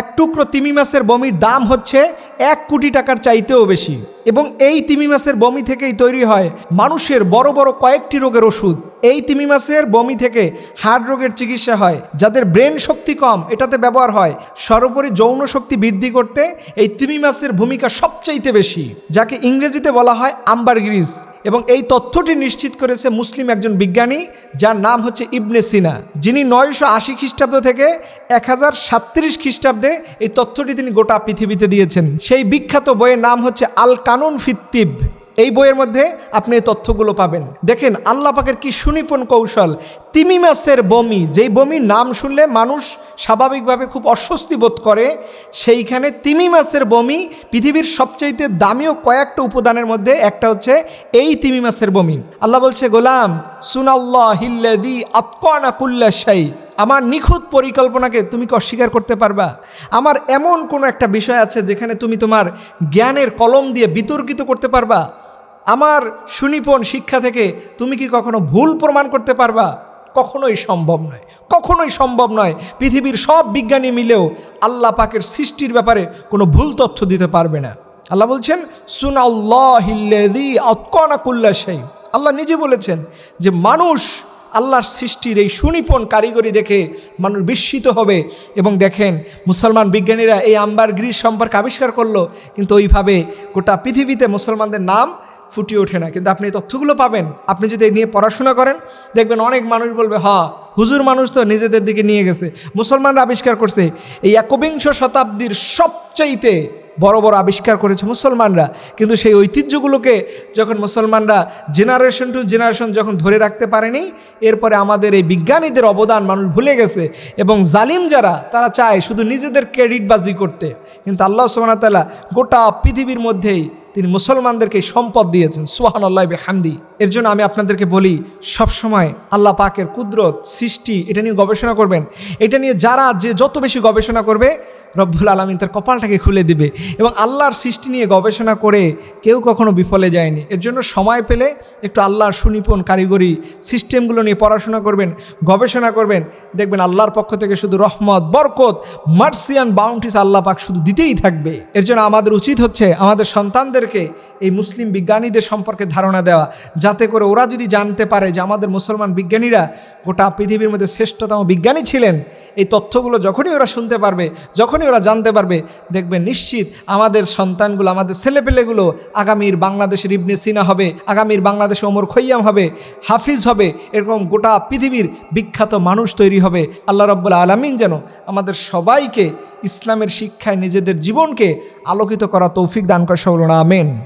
এক টুকরো তিমি মাছের বমির দাম হচ্ছে এক কোটি টাকার চাইতেও বেশি। এবং এই তিমি মাছের বমি থেকেই তৈরি হয় মানুষের বড় বড় কয়েকটি রোগের ওষুধ। এই তিমি মাছের বমি থেকে হার্ট রোগের চিকিৎসা হয়, যাদের ব্রেন শক্তি কম, এটাতে ব্যবহার হয়। সর্বোপরি যৌন শক্তি বৃদ্ধি করতে এই তিমি মাছের ভূমিকা সবচাইতে বেশি, যাকে ইংরেজিতে বলা হয় আম্বার গ্রিস এবং এই তথ্যটি নিশ্চিত করেছে মুসলিম একজন বিজ্ঞানী যার নাম হচ্ছে ইবনে সিনা। যিনি নয়শো আশি খ্রিস্টাব্দ থেকে এক হাজার সাতত্রিশ খ্রিস্টাব্দে এই তথ্যটি তিনি গোটা পৃথিবীতে দিয়েছেন। সেই বিখ্যাত বইয়ের নাম হচ্ছে আল কানুন ফিত্তিব। এই বইয়ের মধ্যে আপনি এই তথ্যগুলো পাবেন। দেখেন, আল্লাহ পাকের কি সুনিপুণ কৌশল। তিমি মাছের বমি, যেই বমির নাম শুনলে মানুষ স্বাভাবিকভাবে খুব অস্বস্তি বোধ করে, সেইখানে তিমি মাছের বমি পৃথিবীর সবচাইতে দামিও কয়েকটা উপাদানের মধ্যে একটা হচ্ছে এই তিমি মাছের বমি। আল্লাহ বলছে, গোলাম সুনাল্লাহ হিল্লাদি আতকানা কুল্লা শাই। আমার নিখুঁত পরিকল্পনাকে তুমি কি অস্বীকার করতে পারবা? আমার এমন কোনো একটা বিষয় আছে যেখানে তুমি তোমার জ্ঞানের কলম দিয়ে বিতর্কিত করতে পারবা। আমার সুনিপন শিক্ষা থেকে তুমি কি কখনো ভুল প্রমাণ করতে পারবা? কখনোই সম্ভব নয়। কখনোই সম্ভব নয় পৃথিবীর সব বিজ্ঞানী মিলেও আল্লাহ পাকের সৃষ্টির ব্যাপারে কোনো ভুল তথ্য দিতে পারবে না। আল্লাহ বলছেন সুন আল্লাহ সেই আল্লাহ নিজে বলেছেন যে, মানুষ আল্লাহর সৃষ্টির এই সুনিপুণ কারিগরি দেখে মানুষ বিস্মিত হবে এবং দেখেন, মুসলমান বিজ্ঞানীরা এই আম্বার গ্রিস সম্পর্কে আবিষ্কার করল, কিন্তু ওইভাবে গোটা পৃথিবীতে মুসলমানদের নাম ফুটিয়ে ওঠে না। কিন্তু আপনি তথ্যগুলো পাবেন। আপনি যদি নিয়ে পড়াশোনা করেন, দেখবেন অনেক মানুষ বলবে, হ, হুজুর মানুষ তো নিজেদের দিকে নিয়ে গেছে। মুসলমানরা আবিষ্কার করছে, এই একবিংশ শতাব্দীর সবচাইতে বড় বড় আবিষ্কার করেছে মুসলমানরা। কিন্তু সেই ঐতিহ্যগুলোকে যখন মুসলমানরা জেনারেশন টু জেনারেশন যখন ধরে রাখতে পারেনি, এরপরে আমাদের এই বিজ্ঞানীদের অবদান মানুষ ভুলে গেছে এবং জালিম যারা, তারা চায় শুধু নিজেদের ক্রেডিটবাজি করতে। কিন্তু আল্লাহ সুবাহতাল্লাহ গোটা পৃথিবীর মধ্যেই তিনি মুসলমানদেরকে সম্পদ দিয়েছেন। সুহান আল্লাহ হামদি এর জন্য আমি আপনাদেরকে বলি, সবসময় আল্লাহ পাকের কুদরত সৃষ্টি, এটা নিয়ে গবেষণা করবেন। এটা নিয়ে যারা যে যত বেশি গবেষণা করবে রব্বুল আলমিন তার কপালটাকে খুলে দিবে এবং আল্লাহর সৃষ্টি নিয়ে গবেষণা করে কেউ কখনো বিফলে যায়নি। এর জন্য সময় পেলে একটু আল্লাহর সুনিপুণ কারিগরি সিস্টেমগুলো নিয়ে পড়াশোনা করবেন, গবেষণা করবেন। দেখবেন আল্লাহর পক্ষ থেকে শুধু রহমত, বরকত মার্সিয়ান বাউন্টিস আল্লাহ পাক শুধু দিতেই থাকবে। এর জন্য আমাদের উচিত হচ্ছে আমাদের সন্তানদেরকে এই মুসলিম বিজ্ঞানীদের সম্পর্কে ধারণা দেওয়া, যাতে করে ওরা যদি জানতে পারে যে আমাদের মুসলমান বিজ্ঞানীরা গোটা পৃথিবীর মধ্যে শ্রেষ্ঠতম বিজ্ঞানী ছিলেন, এই তথ্যগুলো যখনই ওরা শুনতে পারবে, যখনই ওরা জানতে পারবে, দেখবে নিশ্চিত আমাদের সন্তানগুলো, আমাদের ছেলেপেলেগুলো আগামীর বাংলাদেশের ইবনে সিনা হবে, আগামীর বাংলাদেশে ওমর খৈয়াম হবে, হাফিজ হবে, এরকম গোটা পৃথিবীর বিখ্যাত মানুষ তৈরি হবে। আল্লাহ রব্বুল আলমিন যেন আমাদের সবাইকে ইসলামের শিক্ষায় নিজেদের জীবনকে আলোকিত করা তৌফিক দান করে সবল আমেন।